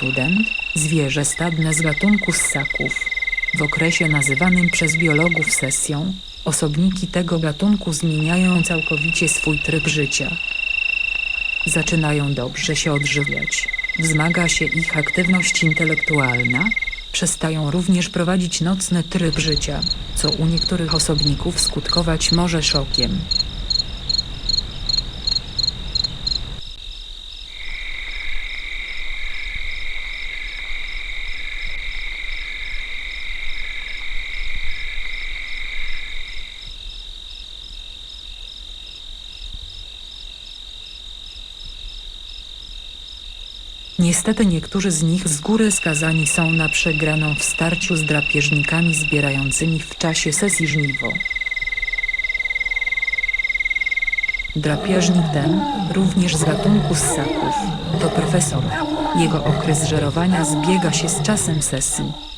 student, zwierzę stadne z gatunku ssaków. W okresie nazywanym przez biologów sesją, osobniki tego gatunku zmieniają całkowicie swój tryb życia. Zaczynają dobrze się odżywiać, wzmaga się ich aktywność intelektualna, przestają również prowadzić nocny tryb życia, co u niektórych osobników skutkować może szokiem. Niestety niektórzy z nich z góry skazani są na przegraną w starciu z drapieżnikami zbierającymi w czasie sesji żniwo. Drapieżnik ten, również z gatunku ssaków, to profesor. Jego okres żerowania zbiega się z czasem sesji.